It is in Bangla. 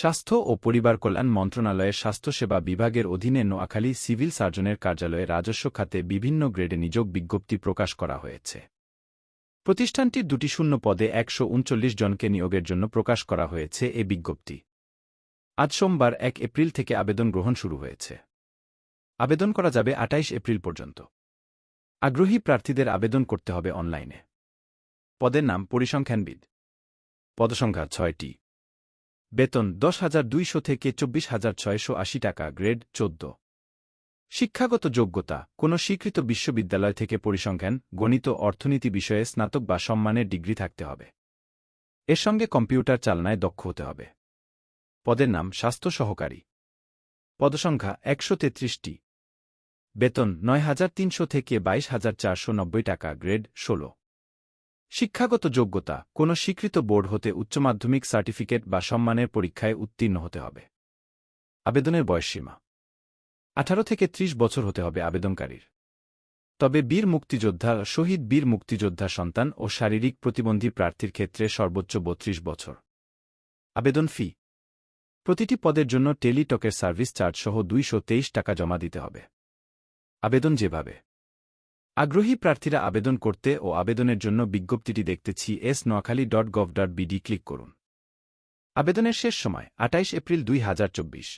স্বাস্থ্য ও পরিবার কল্যাণ মন্ত্রণালয়ের স্বাস্থ্যসেবা বিভাগের অধীনে নোয়াখালী সিভিল সার্জনের কার্যালয়ে রাজস্ব খাতে বিভিন্ন গ্রেডে নিযোগ বিজ্ঞপ্তি প্রকাশ করা হয়েছে। প্রতিষ্ঠানটির দুটি শূন্য পদে একশো উনচল্লিশ জনকে নিয়োগের জন্য প্রকাশ করা হয়েছে এ বিজ্ঞপ্তি। আজ সোমবার এক এপ্রিল থেকে আবেদন গ্রহণ শুরু হয়েছে। আবেদন করা যাবে আটাইশ এপ্রিল পর্যন্ত। আগ্রহী প্রার্থীদের আবেদন করতে হবে অনলাইনে। পদের নাম পরিসংখ্যানবিদ। পদসংখ্যা ছয়টি। বেতন দশ হাজার দুইশো থেকে চব্বিশ হাজার ছয়শো আশি টাকা, গ্রেড চোদ্দ। শিক্ষাগত যোগ্যতা, কোনো স্বীকৃত বিশ্ববিদ্যালয় থেকে পরিসংখ্যান, গণিত, অর্থনীতি বিষয়ে স্নাতক বা সম্মানের ডিগ্রি থাকতে হবে। এর সঙ্গে কম্পিউটার চালনায় দক্ষ হতে হবে। পদের নাম, স্বাস্থ্য সহকারী। পদসংখ্যা, একশো তেত্রিশটি। বেতন নয় হাজার তিনশো থেকে বাইশ হাজার চারশো নব্বই টাকা, গ্রেড ষোলো। শিক্ষাগত যোগ্যতা, কোনো স্বীকৃত বোর্ড হতে উচ্চ মাধ্যমিক সার্টিফিকেট বা সম্মানের পরীক্ষায় উত্তীর্ণ হতে হবে। আবেদনের বয়সসীমা। আঠারো থেকে ত্রিশ বছর হতে হবে আবেদনকারীর। তবে বীর মুক্তিযোদ্ধা, শহীদ বীর মুক্তিযোদ্ধা সন্তান ও শারীরিক প্রতিবন্ধী প্রার্থীর ক্ষেত্রে সর্বোচ্চ বত্রিশ বছর। আবেদন ফি। প্রতিটি পদের জন্য টেলিটকের সার্ভিস চার্জ সহ দুইশ তেইশ টাকা জমা দিতে হবে। আবেদন যেভাবে আগ্রহী প্রার্থীরা আবেদন করতে ও আবেদনের জন্য বিজ্ঞপ্তিটি দেখতেছি S Noakhali dot gov dot BD click করুন। আবেদনের শেষ সময় আটাইশ এপ্রিল দুই হাজার চব্বিশ।